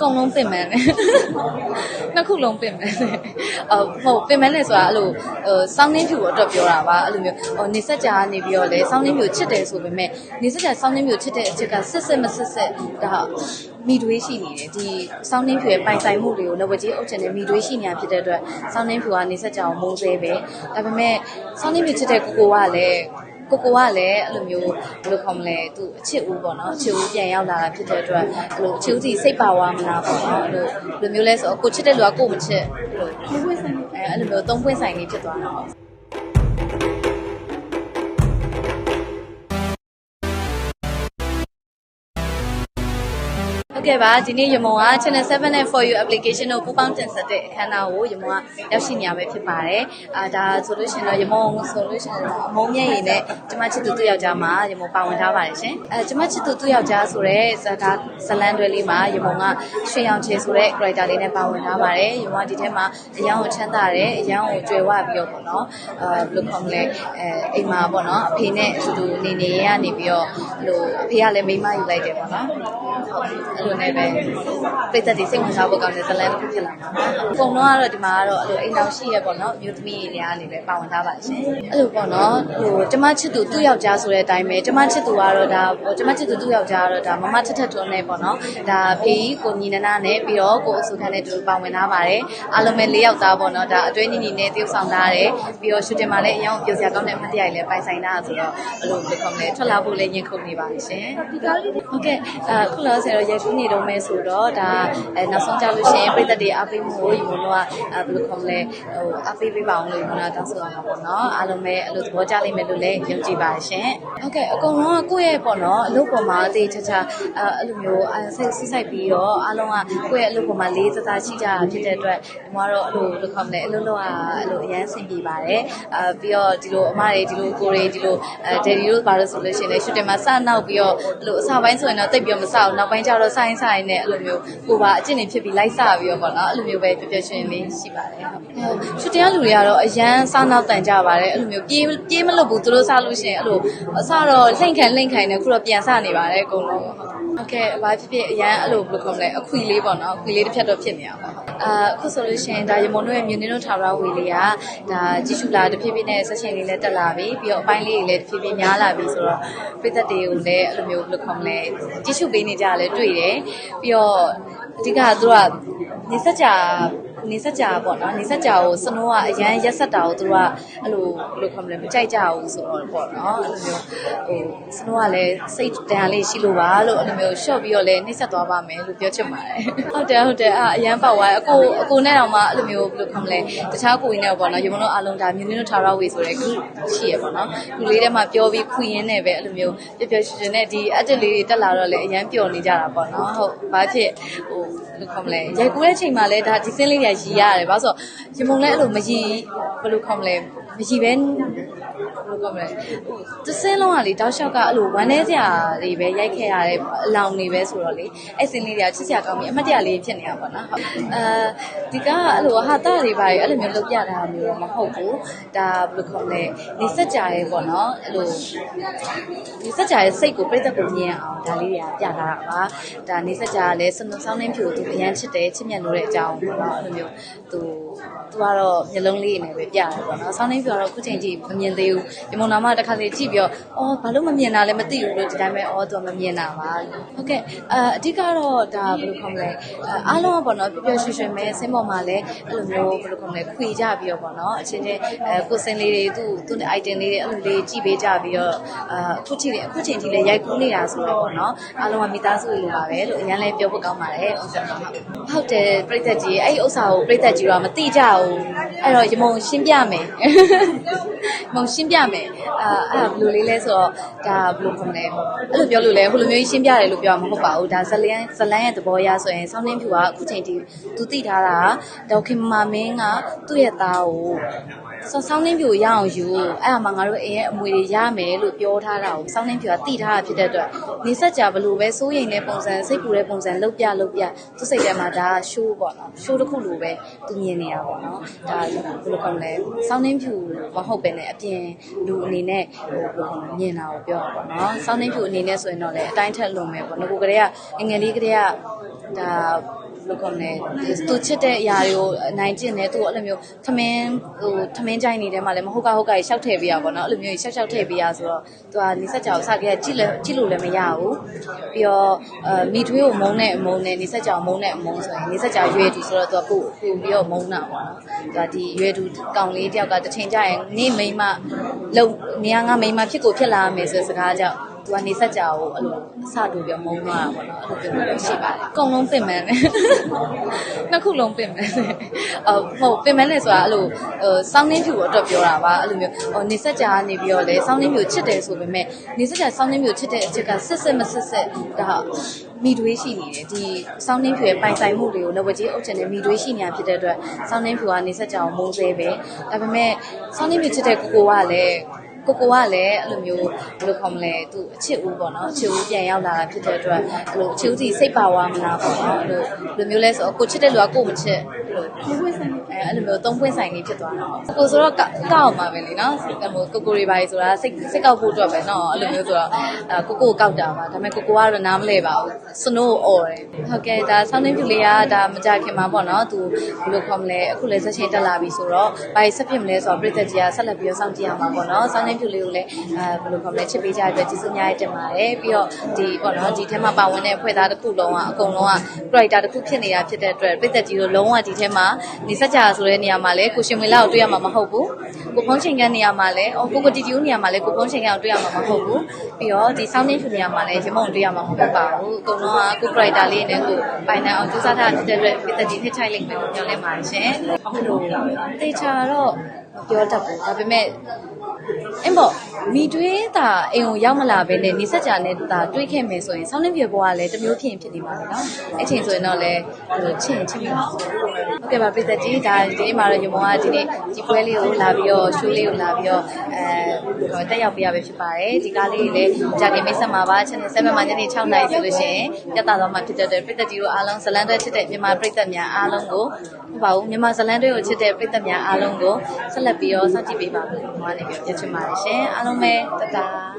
အကုန်လုံးပင်ပန်းတယ်နှစ်ခုလုံးပင်ပန်းတယ်အဟုတ်ပင်ပန်းတယ်ဆိုတာအဲ့လိုဟိုစောင်းနှင်းဖြူကိုအတွက်ပြောတာပါအဲ့လိုမျိုးဟိုနေဆက်ကြာကနေပြီးတော့လေစောင်းနှင်းဖြူချစ်တယ်ဆိုပေမဲ့နေဆက်ကြာစောင်းနှင်းဖြူချစ်တဲ့အချက်ကစစ်စစ်မစစ်စစ်ဒါမိတွေးရှိနေတယ်ဒီစောင်းနှင်းဖြူရဲ့ပိုင်ဆိုင်မှုတွေကိုလက်ဝကြီးအုပ်ချင်တဲ့မိတွေးရှိနေတာဖြစ်တဲ့အတွက်စောင်းနှင်းဖြူကနေဆက်ကြာကိုမုန်းဆဲပဲဒါပေမဲ့စောင်းနှင်းဖြူချစ်တဲ့ကိုကိုကလည်း ကိုကိုကလည်းအဲ့လိုမျိုးဘယ်လိုခေါ်မလဲသူအချစ်ဦးပေါ့နော်အချစ်ဦးပြန်ရောက်လာတာဖြစ်တဲ့အတွက်အဲ့လိုအချစ်ဦးစီစိတ်ပါဝါမလားပေါ့နော်အဲ့လိုဘယ်လိုမျိုးလဲဆိုတော့ကိုချစ်တဲ့လူကကိုမချစ်အဲ့လိုသုံးပွင့်ဆိုင်အဲအဲ့လိုမျိုးသုံးပွင့်ဆိုင်လေးဖြစ်သွားတာပေါ့ ဟုတ်ကဲ့ပါဒီနေ့ရမုံက Channel 7နဲ့ For You application ကိုပူပေါင်းတင်ဆက်တဲ့အခမ်းအနားကိုရမုံကရောက်ရှိနေရပဲဖြစ်ပါတယ်။အာဒါဆိုလို့ရှိရင်တော့ရမုံဆိုလို့ရှိရင်တော့အမုံမြင့်ရည်နဲ့ကျမချစ်သူသူ့ယောက်ျားမှာရမုံပါဝင်ထားပါတယ်ရှင်။အဲကျမချစ်သူသူ့ယောက်ျားဆိုတဲ့ဇာတာဇလန်တွဲလေးမှာရမုံကရွှေရောင်ချေဆိုတဲ့ character လေးနဲ့ပါဝင်ထားပါတယ်။ရမုံကဒီထဲမှာအယောင်ကိုချမ်းသာတယ်အယောင်ကိုကြွယ်ဝပြီးတော့ပေါ့နော်။အာဘယ်လိုခေါ်မလဲအဲအိမ်မှာပေါ့နော်အဖေနဲ့အတူတူနေနေရနေပြီးတော့ အဲ့လိုအဖေကလည်းမိန်းမယူလိုက်တယ်ပေါ့နော်။ဟုတ်အဲ့လိုနဲ့ပဲပိတ်သက်တွေစိတ်ဝင်စားဖို့ကောင်းတဲ့ဇလန်တစ်ခုဖြစ်လာမှာ။အကုန်လုံးကတော့ဒီမှာကတော့အဲ့လိုအိမ်တော်ရှိရပေါ့နော်မြို့သမီးတွေကနေပဲပါဝင်ထားပါရှင်။အဲ့လိုပေါ့နော်ဟိုကျမချစ်သူသူ့ယောက်ျားဆိုတဲ့အတိုင်းပဲကျမချစ်သူကတော့ဒါဟိုကျမချစ်သူသူ့ယောက်ျားကတော့ဒါမမထက်ထက်တွန်းနေပေါ့နော်။ဒါဖေကြီးကိုညီနနာနဲ့ပြီးတော့ကိုအဆူခန်းနဲ့တူပါဝင်ထားပါတယ်။အားလုံးပဲ၄ယောက်သားပေါ့နော်ဒါအတွင်းညီညီနဲ့တယောက်ဆောင်ထားတယ်။ပြီးတော့ရှူတင်မှာလည်းအရင်ပြောစရာကောင်းတဲ့မှတ်တရလည်းပိုင်ဆိုင်တာဆိုတော့အဲ့လိုဘယ်လိုခေါ်မလဲထွက်လာဖို့လည်းရင်ခုန်နေပါရှင်။ဒီကားလေးဟုတ်ကဲ့အခုလောဆယ်တော့ရိုက်ကူးနေတော့မဲဆိုတော့ဒါအဲနောက်ဆုံးကြလို့ရှိရင်ပြည်သက်တွေအားပေးမှုကိုယူလို့ကဘယ်လိုခေါ်မလဲဟိုအားပေးပေးပါအောင်လို့ယူလာတောင်းဆိုရမှာပေါ့နော်အားလုံးပဲအဲ့လိုသဘောကျလိမ့်မယ်လို့လည်းယုံကြည်ပါရှင်ဟုတ်ကဲ့အကုန်လုံးကကိုယ့်ရဲ့ပေါ့နော်အလုပ်ပေါ်မှာအသေးချာချာအဲ့လိုမျိုးစိတ်စိတ်ပြီးတော့အားလုံးကကိုယ့်ရဲ့အလုပ်ပေါ်မှာလေးစားစားရှိကြတာဖြစ်တဲ့အတွက်ဒီမှာတော့အဲ့လိုဘယ်လိုခေါ်မလဲအလုပ်လုပ်ရအဲ့လိုအရန်ဆင်ပြေပါတယ်အာပြီးတော့ဒီလိုအမတွေဒီလိုကိုတွေဒီလိုအဲဒယ်ဒီတို့ပါလို့ဆိုလို့ရှိရင်လည်းရှူတင်မှာစနောက်ပြီးတော့အဲ့လိုအစပိုင်းဆိုရင်တော့တိတ်ပြီးတော့မစအောင်နောက်ပိုင်းကျတော့ဆိုင်းဆိုင်းနဲ့အဲ့လိုမျိုးကိုပါအကျင့်နေဖြစ်ပြီးလိုက်စပြီးတော့ပေါ့နော်အဲ့လိုမျိုးပဲပျော်ပျော်ရွှင်ရွှင်လေးရှိပါတယ်ဟုတ်ရှူတင်ရလူတွေကတော့အရန်စနောက်တန်ကြပါတယ်အဲ့လိုမျိုးပြေးပြေးမလို့ဘူးသူတို့စလို့ရှိရင်အဲ့လိုအစတော့လှိမ့်ခံလှိမ့်ခံနေခုတော့ပြန်စနေပါတယ်အကုန်လုံးဟုတ်ဟုတ်ကဲ့ဘာဖြစ်ဖြစ်အရန်အဲ့လိုဘယ်လိုခေါ်မလဲအခွေလေးပေါ့နော်အခွေလေးတစ်ဖြတ်တော့ဖြစ်နေအောင်ပါဟုတ်အာအခုဆိုလို့ရှိရင်ဒါရမုံတို့ရဲ့မြင်းတို့ထာဝရဝေလေးကဒါကြည့်ရှုလာတစ်ဖြည်းဖြည်းနဲ့ဆက်ရှင်လေးလည်းတက်လာပြီပြီးတော့အပိုင်းလေးတွေလည်းတစ်ဖြည်းဖြည်းများလာပြီဆိုတော့ပြည်သက်တွေကိုလည်းအဲ့လိုမျိုးဘယ်လိုခေါ်မလဲကြည့်ရှုပေးနေကြလဲတွေ့တယ်ပြီးတော့အဓိကကသူကနေစကြ နေစကြပေါ့နော်နေစကြကိုစနိုးကအရန်ရက်ဆက်တာကိုသူကအဲ့လိုဘယ်လိုခေါ်မလဲမကြိုက်ကြဘူးဆိုတော့ပေါ့နော်အဲ့လိုမျိုးဟိုစနိုးကလည်းစိတ်တန်လေးရှိလို့ပါလို့အဲ့လိုမျိုးရှော့ပြီးတော့လည်းနှိမ့်ဆက်သွားပါမယ်လို့ပြောချင်ပါတယ်ဟုတ်တယ်ဟုတ်တယ်အာအရန်ပေါက်သွားအကိုအကိုနဲ့တော့မှအဲ့လိုမျိုးဘယ်လိုခေါ်မလဲတခြားကိုကြီးနဲ့ပေါ့နော်ရုံမလို့အားလုံးဒါမြင်းင်းတို့ထာရဝေဆိုတဲ့ group ရှိရပေါ့နော်လူလေးထဲမှာပြောပြီးခွင့်ရင်းနဲ့ပဲအဲ့လိုမျိုးပျော်ပျော်ရွှင်ရွှင်နဲ့ဒီ edit လေးတွေတက်လာတော့လည်းအရန်ပျော်နေကြတာပေါ့နော်ဟုတ်ဘာဖြစ်ဟိုဘယ် လိုခေါ်မလဲရိုက်ကူးတဲ့ချိန်မှာလည်းဒါဒီစင်းလေးတွေရည်ရတယ်ဘာလို့ဆိုရမုံလည်းအဲ့လိုမရည်ဘယ်လိုခေါ်မလဲမရည်ပဲဘယ် လိုခေါ်မလဲဟိုသစင်းလုံးကလေတောက်လျှောက်ကအဲ့လိုဝမ်းနေစရာတွေပဲရိုက်ခဲ့ရတဲ့အလောင်တွေပဲဆိုတော့လေအဲ့စင်းလေးတွေကချစ်စရာကောင်းပြီးအမတ်တရလေးဖြစ်နေတာပေါ့နော်ဟုတ်အဲဒီကအဲ့လိုဟာတာတွေပါအဲ့လိုမျိုးလုပ်ပြတာမျိုးတော့မဟုတ်ဘူးဒါဘယ်လိုခေါ်မလဲနေစက်ကြရဲပေါ့နော်အဲ့လိုနေစက်ကြရဲစိတ်ကိုပြည့်တဲ့ကိုမြင်အောင်ဒါလေးတွေကပြထားတာပါဒါနေစက်ကြကလည်းစနဆောင်းနှင်းဖြူသူအရန်ချစ်တယ်ချစ်မြတ်လို့တဲ့အကြောင်းပေါ့နော်အဲ့လိုမျိုးသူသူကတော့မျိုးလုံးလေးနဲ့ပဲပြတယ်ပေါ့နော်ဆောင်းနှင်းဖြူကတော့အခုချိန်ကြီးမမြင်သေးဘူးဒီမုံနာမတစ်ခါစီကြည့်ပြီးတော့အော်ဘာလို့မမြင်တာလဲမသိဘူးလို့ဒီတိုင်းပဲအော်သူကမမြင်တာပါဟုတ်ကဲ့အအဓိကတော့ဒါဘယ်လိုခေါ်မလဲအားလုံးကပေါ့နော်ပျော်ပျော်ရွှင်ရွှင်ပဲဆင်းပေါ်မှာလည်းအဲ့လိုမျိုးဘယ်လိုခေါ်မလဲခွေကြပြီးတော့ပေါ့နော်အချင်းချင်းအဲကိုစင်လေးတွေသူ့သူ့ item လေးတွေအဲ့လိုလေးကြည့်ပေးကြပြီးတော့အာအခုချိန်လေးအခုချိန်ကြီးလည်းရိုက်ကူးနေတာဆိုတော့ပေါ့နော်အားလုံးကမိသားစုလိုပါပဲလို့အရင်လည်းပြောဖို့ကောင်းပါတယ်ဟုတ်ကဲ့ဟုတ်ဟုတ်တယ်ပြိသက်ကြီးအဲ့ဒီဥစ္စာကိုပြိသက်ကြီးတော့မသိကြဘူးအဲ့တော့ရမုံရှင်းပြမယ်မုံရှင်းပြမယ်အာအဲ့ဒါဘယ်လိုလေးလဲဆိုတော့ဒါဘယ်လိုခေါ်မလဲအဲ့လိုပြောလို့လဲဟိုလိုမျိုးရှင်းပြတယ်လို့ပြောမှာမဟုတ်ပါဘူးဒါဇလန်ဇလန်ရဲ့သဘောအရဆိုရင်ဆောင်းနှင်းဖြူကအခုချိန်ထိသူသိထားတာဒေါခင်မာမင်းကသူ့ရဲ့သားကို ဆောင်းဆောင်းနှင်းဖြူရအောင်ယူအဲ့ဒါမှငါတို့အိမ်ရဲ့အမွေတွေရမယ်လို့ပြောထားတာကိုဆောင်းနှင်းဖြူကသိထားတာဖြစ်တဲ့အတွက်နေဆက်ကြဘလို့ပဲစိုးရိမ်တဲ့ပုံစံစိတ်ပူတဲ့ပုံစံလောက်ပြလောက်ပြသူ့စိတ်ထဲမှာဒါရှိုးပေါ့နော်ရှိုးတစ်ခုလိုပဲသူမြင်နေတာပေါ့နော်ဒါဘယ်လိုကောင်းလဲဆောင်းနှင်းဖြူမဟုတ်ပဲနဲ့အပြင်လူအနေနဲ့ဟိုဘယ်လိုကောင်းလဲမြင်တာကိုပြောတာပေါ့နော်ဆောင်းနှင်းဖြူအနေနဲ့ဆိုရင်တော့လေအတိုင်းထက်လွန်မယ်ပေါ့ငကိုကလေးကငငယ်လေးကလေးကဒါ လို့ခေါ်မလဲသူချစ်တဲ့အရာတွေကိုနိုင်ကျင့်တယ်သူအဲ့လိုမျိုးထမင်းဟိုထမင်းကြိုင်နေတယ်မှာလည်းမဟုတ်ကဟုတ်ကရှောက်ထည့်ပေးရပါတော့အဲ့လိုမျိုးရှောက်ရှောက်ထည့်ပေးရဆိုတော့သူကနေဆက်ကြောင်စခဲ့ကြည့်လဲကြည့်လို့လည်းမရဘူးပြီးတော့အဲမိထွေးကိုမုန်းတဲ့အမုန်းနဲ့နေဆက်ကြောင်မုန်းတဲ့အမုန်းဆိုရင်နေဆက်ကြောင်ရွေတူဆိုတော့သူကကိုကိုပြီးတော့မုန်းတာပေါ့နော်သူကဒီရွေတူကောင်လေးတယောက်ကတစ်ချိန်ကျရင်နေမိမလုံနေငါမိမဖြစ်ကိုဖြစ်လာမယ်ဆိုတဲ့စကားကြောင့် သူကနေဆက်ကြောင်ကိုအဲ့လိုအစတူပြီးမုန်းသွားတာပေါ့နော်အဲ့လိုပြောလို့ရှိပါတယ်အကုန်လုံးပင်ပန်းတယ်နှစ်ခုလုံးပင်ပန်းတယ်အော်ဟုတ်ပင်ပန်းတယ်ဆိုတာအဲ့လိုဟိုစောင်းနှင်းဖြူအတွက်ပြောတာပါအဲ့လိုမျိုးဟိုနေဆက်ကြာနေပြီးတော့လေစောင်းနှင်းဖြူချစ်တယ်ဆိုပေမဲ့နေဆက်ကြာစောင်းနှင်းဖြူချစ်တဲ့အချက်ကစစ်စစ်မစစ်စစ်ဒါမိတွေးရှိနေတယ်ဒီစောင်းနှင်းဖြူရဲ့ပိုင်ဆိုင်မှုတွေကိုလက်ဝကြီးအုပ်ချင်တဲ့မိတွေးရှိနေတာဖြစ်တဲ့အတွက်စောင်းနှင်းဖြူကနေဆက်ကြာအောင်မုန်းသေးပဲဒါပေမဲ့စောင်းနှင်းဖြူချစ်တဲ့ကိုကိုကလည်း ကိုကိုကလည်းအဲ့လိုမျိုးဘယ်လိုခေါ်မလဲသူအချစ်ဦးပေါ့နော်အချစ်ဦးပြန်ရောက်လာတာဖြစ်တဲ့အတွက်အဲ့လိုအချစ်ဦးစီစိတ်ပါဝါမလားပေါ့နော်အဲ့လိုဘယ်လိုမျိုးလဲဆိုတော့ကိုချစ်တဲ့လူကကိုမချစ်အဲ့လို အဲအဲ့လိုမျိုးသုံးပွင့်ဆိုင်လေးဖြစ်သွားတာပေါ့ကိုဆိုတော့ကောက်အောင်ပါပဲလေနော်ဟိုကိုကိုတွေပါကြီးဆိုတာစိတ်စိတ်ကောက်ဖို့အတွက်ပဲနော်အဲ့လိုမျိုးဆိုတော့အဲကိုကိုကောက်တာပါဒါပေမဲ့ကိုကိုကတော့နားမလဲပါဘူးစနိုးအော်တယ်ဟုတ်ကဲ့ဒါဆောင်းနှင်းဖြူလေးကဒါမကြခင်မှာပေါ့နော်သူဘယ်လိုခေါ်မလဲအခုလည်းဆက်ချင်းတက်လာပြီဆိုတော့ဘာဆက်ဖြစ်မလဲဆိုတော့ပြည်သက်ကြီးကဆက်လက်ပြီးတော့စောင့်ကြည့်ရမှာပေါ့နော်ဆောင်းနှင်းဖြူလေးကိုလည်းအဲဘယ်လိုခေါ်မလဲချစ်ပေးကြတဲ့အတွက်ကျေးဇူးများတင်ပါတယ်ပြီးတော့ဒီပေါ့နော်ဒီထဲမှာပါဝင်တဲ့ဖွဲ့သားတစ်ခုလုံးကအကုန်လုံးက character တစ်ခုဖြစ်နေတာဖြစ်တဲ့အတွက်ပြည်သက်ကြီးတို့လုံးဝဒီထဲမှာနေစကြဆိုတဲ့နေရာမှာလည်းကိုရှင်မွေလာကိုတွေ့ရမှာမဟုတ်ဘူးကိုဖုံးချိန်ကန်နေရာမှာလည်းအော်ကိုကိုတီတီဦးနေရာမှာလည်းကိုဖုံးချိန်ကန်ကိုတွေ့ရမှာမဟုတ်ဘူးပြီးတော့ဒီ sounding ဖြူနေရာမှာလည်းရမုံတွေ့ရမှာမဟုတ်ပါဘူးအကုန်လုံးကကို character လေးနဲ့ကိုပိုင်နိုင်အောင်ကြိုးစားထားတဲ့အတွက်ပြည်သက်ကြီးနှစ်ချိုက်လိမ့်မယ်လို့ပြောလဲပါတယ်ရှင်ဟုတ်လို့တေချာတော့ပြောတတ်ဘူးဒါပေမဲ့ အင်းပေါ့မိတွေးတာအိမ်ကိုရောက်မလာဘဲနဲ့နေဆက်ကြနဲ့တာတွေးခဲ့မယ်ဆိုရင်ဆောင်းနှင်းပြေဘွားကလည်းတစ်မျိုးဖြစ်ရင်ဖြစ်နေပါမယ်နော်အဲ့ချိန်ဆိုရင်တော့လည်းဟိုချစ်ရင်ချစ်မိပါဟုတ်ကဲ့ပါပြည်သက်ကြီးဒါဒီနေ့မှာတော့ရမုံကဒီနေ့ဒီပွဲလေးကိုလာပြီးတော့ရှိုးလေးကိုလာပြီးတော့အဲတက်ရောက်ပေးရပဲဖြစ်ပါတယ်ဒီကားလေးလေးကြာခင်မိတ်ဆက်မှာပါ channel 7မှာညနေ6နာရီဆိုလို့ရှိရင်ပြသတော့မှာဖြစ်တဲ့အတွက်ပြည်သက်ကြီးတို့အားလုံးဇလန်တွေချစ်တဲ့မြန်မာပြည်သက်များအားလုံးကိုဟုတ်ပါဘူးမြန်မာဇလန်တွေကိုချစ်တဲ့ပြည်သက်များအားလုံးကိုဆက်လက်ပြီးတော့စောင့်ကြည့်ပေးပါမယ်။ဟိုကနေပြီးပြချင်ပါတယ်ရှင်။အားလုံးပဲတတား